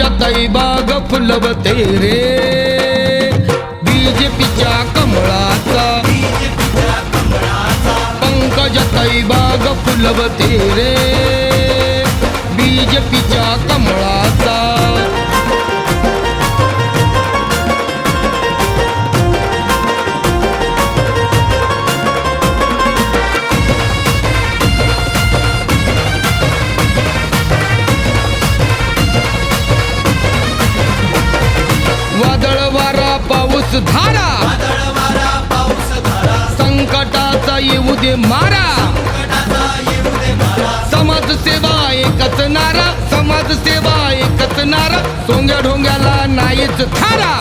पंकजाताई बाग फुलवते रे बीजेपीच्या कमळाचा. पंकजाताई बाग फुलवते रे संकटाचा येऊ दे मारा. समाजसेवा एकच नारा समाजसेवा एकच नारा. सोंग्या ढोंग्याला नाहीच थारा.